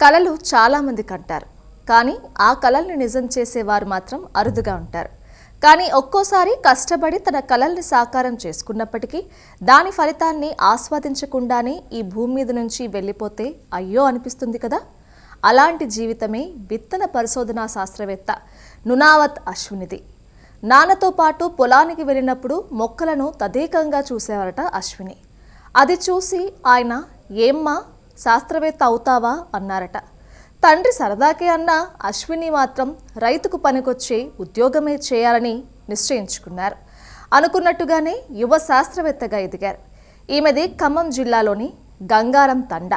కళలు చాలామంది కంటారు. కానీ ఆ కళల్ని నిజం చేసేవారు మాత్రం అరుదుగా ఉంటారు. కానీ ఒక్కోసారి కష్టపడి తన కళల్ని సాకారం చేసుకున్నప్పటికీ దాని ఫలితాన్ని ఆస్వాదించకుండానే ఈ భూమి మీద నుంచి వెళ్ళిపోతే అయ్యో అనిపిస్తుంది కదా! అలాంటి జీవితమే విత్తన పరిశోధనా శాస్త్రవేత్త నునావత్ అశ్వినిది. నాన్నతో పాటు పొలానికి వెళ్ళినప్పుడు మొక్కలను తదేకంగా చూసేవారట అశ్విని. అది చూసి ఆయన ఏమ్మా శాస్త్రవేత్త అవుతావా? అన్నారట. తండ్రి సరదాకే అన్న అశ్విని మాత్రం రైతుకు పనికొచ్చే ఉద్యోగమే చేయాలని నిశ్చయించుకున్నారు. అనుకున్నట్టుగానే యువ శాస్త్రవేత్తగా ఎదిగారు. ఈమెది ఖమ్మం జిల్లాలోని గంగారం తండ.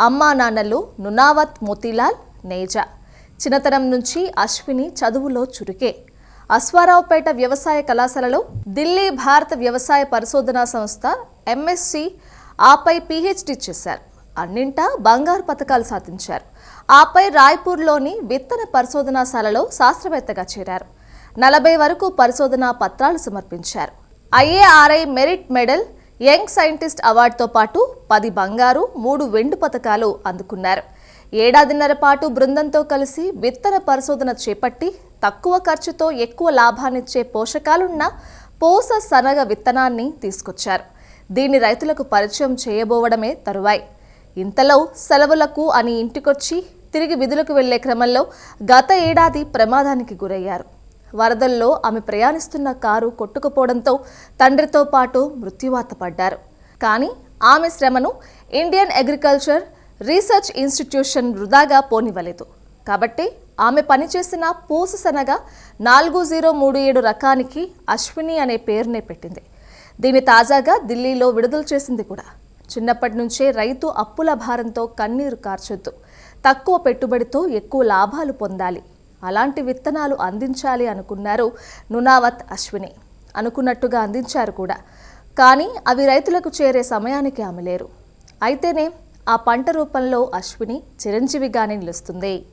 అమ్మా నాన్నలు నునావత్ మోతీలాల్ నేజా. చిన్నతనం నుంచి అశ్విని చదువులో చురుకే. అశ్వారావుపేట వ్యవసాయ కళాశాలలో ఢిల్లీ భారత వ్యవసాయ పరిశోధనా సంస్థ ఎంఎస్సి ఆపై పిహెచ్డి చేశారు. అన్నింటా బంగారు పథకాలు సాధించారు. ఆపై రాయ్పూర్లోని విత్తన పరిశోధనాశాలలో శాస్త్రవేత్తగా చేరారు. నలభై వరకు పరిశోధనా పత్రాలు సమర్పించారు. IARI merit medal young scientist అవార్డుతో పాటు పది బంగారు మూడు వెండు పథకాలు అందుకున్నారు. ఏడాదిన్నర పాటు బృందంతో కలిసి విత్తన పరిశోధన చేపట్టి తక్కువ ఖర్చుతో ఎక్కువ లాభాన్నిచ్చే పోషకాలున్న పోస సనగ విత్తనాన్ని తీసుకొచ్చారు. దీన్ని రైతులకు పరిచయం చేయబోవడమే తరువాయి. ఇంతలో సెలవులకు అని ఇంటికొచ్చి తిరిగి విధులకు వెళ్ళే క్రమంలో గత ఏడాది ప్రమాదానికి గురయ్యారు. వరదల్లో ఆమె ప్రయాణిస్తున్న కారు కొట్టుకుపోవడంతో తండ్రితో పాటు మృత్యువాత పడ్డారు. కానీ ఆమె శ్రమను ఇండియన్ అగ్రికల్చర్ రీసెర్చ్ ఇన్స్టిట్యూషన్ వృధాగా పోనివ్వలేదు. కాబట్టి ఆమె పనిచేసిన పూస శనగ నాలుగు జీరో మూడు ఏడు రకానికి అశ్విని అనే పేరునే పెట్టింది. దీన్ని తాజాగా ఢిల్లీలో విడుదల చేసింది కూడా. చిన్నప్పటి నుంచే రైతు అప్పుల భారంతో కన్నీరు కార్చొద్దు. తక్కువ పెట్టుబడితో ఎక్కువ లాభాలు పొందాలి. అలాంటి విత్తనాలు అందించాలి అనుకున్నారు నునావత్ అశ్విని. అనుకున్నట్టుగా అందించారు కూడా. కానీ అవి రైతులకు చేరే సమయానికి ఆమె లేరు. అయితేనే ఆ పంట రూపంలో అశ్విని చిరంజీవిగానే నిలుస్తుంది.